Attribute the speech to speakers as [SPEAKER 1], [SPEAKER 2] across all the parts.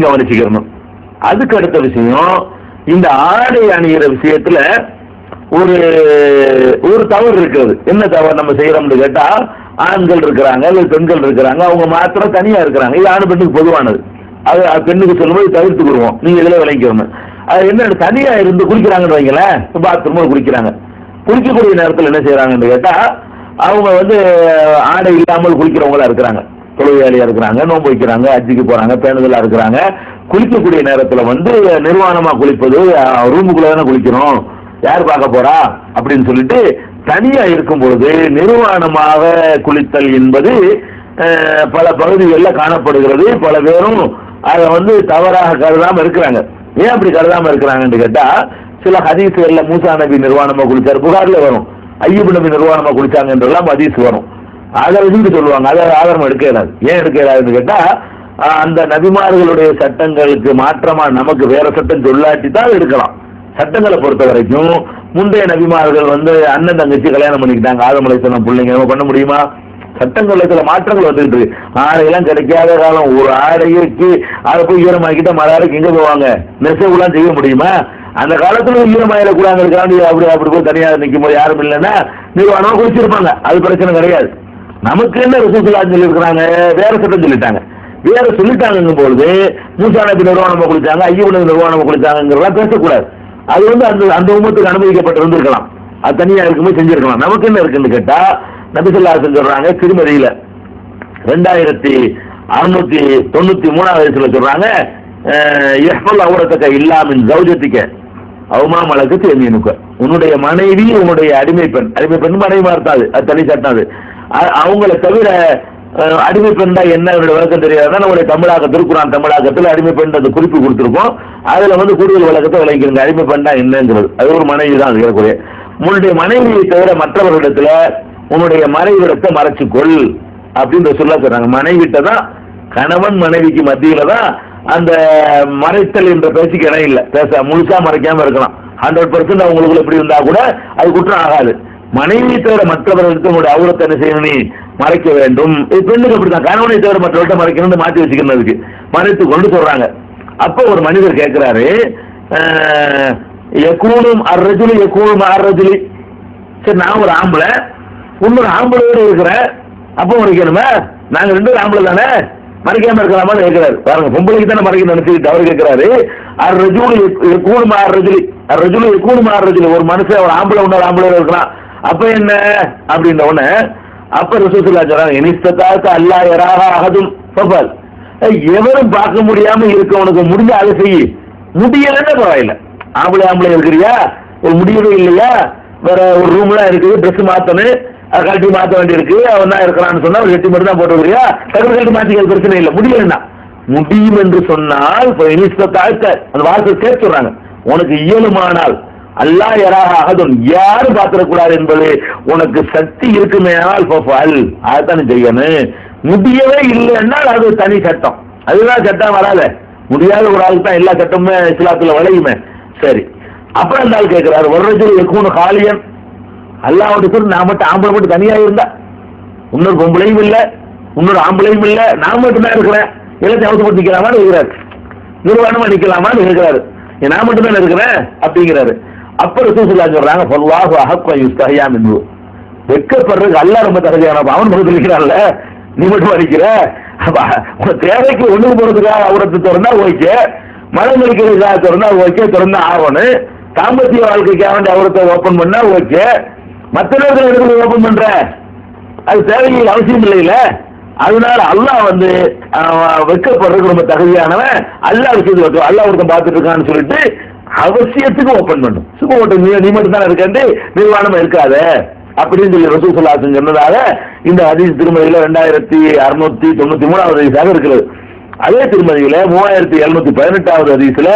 [SPEAKER 1] அதையும் கவனிச்சுக்கிறணும் அதுக்கு அடுத்த விஷயம் இந்த ஆடை அணிகிற விஷயத்துல ஒரு ஒரு தவறு இருக்கிறது. என்ன தவறு நம்ம செய்யறோம்னு கேட்டா ஆண்கள் இருக்கிறாங்க அல்லது பெண்கள் இருக்கிறாங்க அவங்க மாத்திரம் தனியா இருக்கிறாங்க. இது ஆண் பெண்ணுக்கு பொதுவானது. அது பெண்ணுக்கு சொல்லும்போது தவிர்த்துக்கிடுவோம் நீங்க இதுல விளைக்கணும் அது என்ன தனியா இருந்து குளிக்கிறாங்கன்னு வைங்களேன் பாத்ரூமில் குளிக்கிறாங்க. குளிக்கக்கூடிய நேரத்தில் என்ன செய்யறாங்கன்னு கேட்டா அவங்க வந்து ஆடை இல்லாமல் குளிக்கிறவங்களா இருக்கிறாங்க. தொழிலாளியா இருக்கிறாங்க நோன்பு வைக்கிறாங்க அஜிக்கு போறாங்க பேணுதலா இருக்கிறாங்க. குளிக்கக்கூடிய நேரத்துல வந்து நிர்வாணமா குளிப்பது ரூமுக்குள்ள தானே குளிக்கிறோம். யார் பார்க்க போறா? அப்படின்னு சொல்லிட்டு தனியா இருக்கும் பொழுது நிர்வாணமாக குளித்தல் என்பது பல பகுதிகளில் காணப்படுகிறது. பல பேரும் அதை வந்து தவறாக கருதாம இருக்கிறாங்க. ஏன் அப்படி கருதாம இருக்கிறாங்கன்னு கேட்டா சில ஹதீஸ்கள்ல மூசா நபி நிர்வாணமா குளிச்சார் புகார்ல வரும். ஐயூப் நபி நிர்வாணமா குளிச்சாங்கன்றெல்லாம் ஹதீஸ் வரும். அதை வச்சுட்டு சொல்லுவாங்க? அதை ஆதாரம் எடுக்க இயலாது. ஏன் எடுக்க இயலாதுன்னு கேட்டா அந்த நபிமார்களுடைய சட்டங்களுக்கு மாற்றமா நமக்கு வேற சட்டம் சொல்லாட்டி தான் எடுக்கலாம். சட்டங்களை பொறுத்த வரைக்கும் முந்தைய நபிமார்கள் வந்து அண்ணன் தங்கச்சி கல்யாணம் பண்ணிக்கிட்டாங்க. ஆதமலை சொன்ன பிள்ளைங்க நம்ம பண்ண முடியுமா? சட்டங்கள்ல சில மாற்றங்கள் வந்துட்டு இருக்கு. ஆடையெல்லாம் கிடைக்காத காலம் ஒரு ஆடைக்கு அதை போய் ஈரமாக்கிட்ட மறு எங்க போவாங்க? நெசவுலாம் செய்ய முடியுமா? அந்த காலத்துல ஈரமாயில கூடாங்கிறதுக்காண்டி அப்படி அப்படி போய் தனியாக நிற்கும் போது யாரும் இல்லைன்னா நிர்வாணமாக குளிச்சிருப்பாங்க அது பிரச்சனை கிடையாது. நமக்கு என்ன ரசூசுல்லா சொல்லியிருக்கிறாங்க வேற சட்டம் சொல்லிட்டாங்க. வேற சொல்லிட்டாங்கங்கும் பொழுது மூசா நபி நிர்வாணமா குளிச்சாங்க ஐயோ நிர்வாணமா பேசக்கூடாது. அது வந்து அந்த அந்த உமத்துக்கு அனுமதிக்கப்பட்டு இருந்திருக்கலாம். அது தனியாக இருக்கும்போது செஞ்சிருக்கலாம். நமக்கு என்ன இருக்குன்னு கேட்டா நபிசுல்லா சொல்றாங்க திருமதியில ரெண்டாயிரத்தி அறுநூத்தி தொண்ணூத்தி மூணாவது வயசுல சொல்றாங்க எஃபல் அவுரத்தக்க இல்லாமின் சௌஜத்திக்க அவமா மலக்கு தேமியனுக்க உன்னுடைய மனைவி உன்னுடைய அடிமை பெண் அடிமை பெண் மனைவி மாறுத்தாது அது தனி சட்டம் அது. அவங்கள தவிர அடிமை பெண் தான் என்ன என்னோட விளக்கம் தெரியாதுன்னா நம்முடைய தமிழாக திருக்குறான் தமிழாக்கத்தில் அடிமை பெண் அந்த குறிப்பு கொடுத்துருக்கோம். அதுல வந்து கூடுதல் விளக்கத்தை விளங்கிருங்க. அடிமை பெண் தான் என்னங்கிறது. அது ஒரு மனைவி தான் இருக்கக்கூடிய உன்னுடைய மனைவியை தவிர மற்றவர்களிடத்துல உன்னுடைய மறைவிடத்தை மறைச்சிக்கொள் அப்படின்ற சொல்ல சொல்றாங்க. மனைவிட்ட தான் கணவன் மனைவிக்கு மத்தியில தான் அந்த மறைத்தல் என்ற பேச்சுக்கு இடம் இல்லை. பேச முழுசா மறைக்காம இருக்கலாம். ஹண்ட்ரட் பர்சன்ட் அவங்களுக்குள்ள எப்படி இருந்தா கூட அது குற்றம் ஆகாது. மனைவி தவிர மற்றவர்களுக்கு உங்களுடைய அவுரத்தை என்ன செய்யணும் நீ மறைக்க வேண்டும். இது பெண்ணுக்கு அப்படிதான் கணவனை தவிர மற்றவர்கிட்ட மறைக்கணும்னு மாற்றி வச்சுக்கிறதுக்கு மறைத்து கொண்டு சொல்றாங்க. அப்போ ஒரு மனிதர் கேட்கிறாரு அஹ், யக்கூனும் அர்ரஜுலி யக்கூனும் அர்ரஜுலி. சரி நான் ஒரு ஆம்பளை. இன்னொரு ஆம்பளையோடு இருக்கிறேன் அப்போ மறைக்கணுமே நாங்க ரெண்டு ஆம்பளை தானே? மறைக்காம இருக்கலாமான்னு கேட்கிறாரு பாருங்க பொம்பளைக்கு தானே மறைக்க நினைச்சுக்கிட்டு அவர் கேட்கிறாரு அர் ரஜுலு கூணுமா அர் ரஜுலி அர் ரஜுலு கூணுமா அர் ரஜுலி ஒரு மனுஷன் ஒரு ஆம்பளை இன்னொரு ஆம்பளை இருக்கலாம். அப்ப என்ன? அப்படின்ற உடனே அப்ப ரசூசுல்லா சொல்றாங்க இனிஸ்தத்தாக்கு அல்லா எராக அகதும் பப்பால் எவரும் பார்க்க முடியாம இருக்கவனுக்கு முடிஞ்ச அதை செய்ய முடியலன்னா பரவாயில்ல. ஆம்பளை ஆம்பளை இருக்கிறியா? ஒரு முடியவே இல்லையா? வேற ஒரு ரூம்லாம் இருக்குது ட்ரெஸ் மாத்தணும். அதை கழட்டி மாத்த வேண்டி இருக்கு அவன் தான் இருக்கிறான்னு சொன்னா ஒரு எட்டு மட்டும் தான் போட்டுக்கிறியா? டக்கு கழட்டி மாத்திக்கிறது பிரச்சனை இல்லை. முடியலன்னா. முடியும் என்று சொன்னால் இப்ப இனிஸ்தத்தாக்க அந்த வார்த்தை சேர்த்து சொல்றாங்க. உனக்கு இயலுமானால் அல்லாஹ் யாராக அகதும் யாரும் பார்த்திடக்கூடாது என்பது உனக்கு சக்தி இருக்குமேனால் போபால் அதைத்தானே செய்யணும் முடியவே இல்லைன்னால் அது தனி சட்டம். அதுதான் சட்டம் வராத. முடியாத ஒரு ஆளுக்கு தான் எல்லா சட்டமுமே இஸ்லாத்துல விளையுமே. சரி. அப்புறம் அந்த ஆள் கேட்கிறாரு ஒரு ரஜுல் காலியன் அல்லாவோட சொல்லி நான் மட்டும் ஆம்பளை மட்டும் தனியா இருந்தா. இன்னொரு பொம்பளையும் இல்லை இன்னொரு ஆம்பளையும் இல்லை. நான் மட்டும்தான் இருக்கிறேன். எல்லாத்தையும் அவசரப்பட்டு நிற்கலாமான்னு இருக்கிறாரு நிர்வாணமா நிற்கலாமான்னு இருக்கிறாரு நான் மட்டும்தான் இருக்கிறேன்? அப்படிங்கிறாரு. அப்ப ரசூசுல்லா சொல்றாங்க பொல்லாஹு அஹக்க யுஸ்தஹியாம் என்று வெக்கப்படுறதுக்கு அல்லா ரொம்ப தகுதியான அவன் பக்கத்தில் இருக்கிறான்ல நீ மட்டும் அடிக்கிற? அப்ப தேவைக்கு ஒண்ணுக்கு போறதுக்காக அவரத்தை திறந்தா ஓகே மனம் இருக்கிறதுக்காக திறந்தா ஓகே திறந்தா ஆகணும். தாம்பத்திய வாழ்க்கைக்காக வேண்டிய அவரத்தை ஓபன் பண்ணா ஓகே. மற்ற நேரத்தில் எடுத்து ஓபன் பண்ற? அது தேவையில் அவசியம் இல்லைல்ல அதனால அல்லாஹ் வந்து வெக்கப்படுறதுக்கு வெட்கப்படுறதுக்கு ரொம்ப தகுதியானவன். அல்லாஹ் விஷயத்து வைக்கும் அல்லாஹ் ஒருத்தன் பார்த்துட்டு இருக்கான்னு சொல்லிட்டு அவசியத்துக்கு ஓபன் பண்ணும் சும்மா ஓட்டு நீ மட்டும் தானே இருக்கண்டு நிர்வாணமா இருக்காத. அப்படின்னு சொல்லி ரசூல் சொல்லாசன் சொன்னதாக இந்த ஹதீஸ் திருமதியில ரெண்டாயிரத்தி அறுநூத்தி தொண்ணூத்தி மூணாவது ஹதீஸாக இருக்கிறது. அதே திருமதியில மூவாயிரத்தி எழுநூத்தி பதினெட்டாவது ஹதீஸ்ல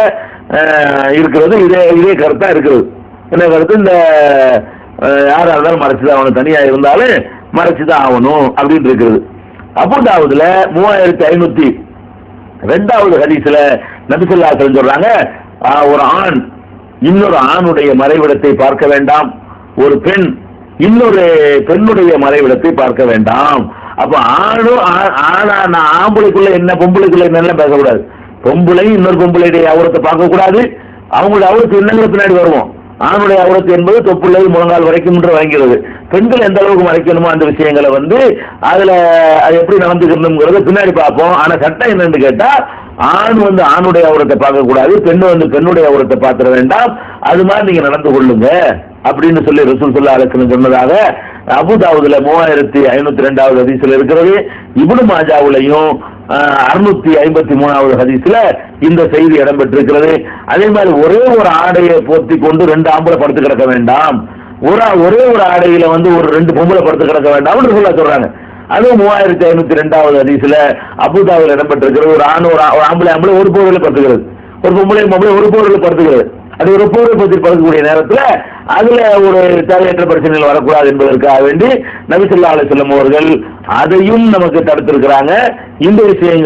[SPEAKER 1] இருக்கிறது. இதே இதே கருத்தா இருக்கிறது. என்ன கருத்து? இந்த யாரா இருந்தாலும் மறைச்சுதான் ஆகணும். தனியா இருந்தாலும் மறைச்சுதான் ஆகணும் அப்படின்னு இருக்கிறது. அபுதாவதுல மூவாயிரத்தி ஐநூத்தி ரெண்டாவது ஹதீஸ்ல நபிசுல்லாசன் சொல்றாங்க ஒரு ஆண் இன்னொரு ஆணுடைய மறைவிடத்தை பார்க்க வேண்டாம். ஒரு பெண் இன்னொரு பெண்ணுடைய மறைவிடத்தை பார்க்க வேண்டாம். அப்ப ஆணும் ஆ- ஆணா நான் ஆம்பளைக்குள்ள என்ன பொம்பளைக்குள்ள என்னெல்லாம் பேசக்கூடாது. பொம்பளை இன்னொரு பொம்பளையுடைய அவரத்தை பார்க்க கூடாது அவங்களுடைய அவரத்து இன்னங்களை பின்னாடி வருவோம். ஆணுடைய அவரத்து என்பது தொப்புள்ளது முழங்கால் வரைக்கும் என்று வழங்கிறது பெண்கள் எந்த அளவுக்கு மறைக்கணுமோ அந்த விஷயங்களை வந்து அதுல அது எப்படி நடந்துக்கணுங்கிறத பின்னாடி பார்ப்போம். ஆனா சட்டம் என்னன்னு கேட்டா ஆண் வந்து ஆணுடைய அவரத்தை பார்க்க கூடாது பெண் வந்து பெண்ணுடைய அவரத்தை பார்த்துட வேண்டாம். அது மாதிரி நீங்க நடந்து கொள்ளுங்க அப்படின்னு சொல்லி ரசூல் சொல்லா அலக்கணும் சொன்னதாக அபுதாவுதுல மூவாயிரத்தி ஐநூத்தி ரெண்டாவது ஹதீஸ்ல இருக்கிறது. இபுனு மாஜாவுலையும் அறுநூத்தி ஐம்பத்தி மூணாவது ஹதீஸ்ல இந்த செய்தி இடம்பெற்றிருக்கிறது. அதே மாதிரி ஒரே ஒரு ஆடையை போர்த்தி கொண்டு ரெண்டு ஆம்பளை படுத்து கிடக்க வேண்டாம். ஒரு ஒரே ஒரு ஆடையில வந்து ஒரு ரெண்டு பொம்பளை படுத்து கிடக்க வேண்டாம் சொல்ல சொல்றாங்க. அதுவும் மூவாயிரத்தி ஐநூத்தி ரெண்டாவது ஹதீஸ்ல அபுதாவில் இடம்பெற்றிருக்கிறது. ஒரு ஆண் ஒரு ஆம்பளை ஆம்பளை ஒரு போர்வையில படுத்துகிறது. ஒரு பொம்பளை பொம்பளை ஒரு போர்வையில படுத்துகிறது. அது ஒரு போர்வை பற்றி படுக்கக்கூடிய நேரத்தில் அதுல ஒரு தேவையற்ற பிரச்சனைகள் வரக்கூடாது என்பதற்காக வேண்டி நபிசல்லா அலிசல்லம் அவர்கள் அதையும் நமக்கு தடுத்திருக்கிறாங்க. இந்த விஷயங்கள்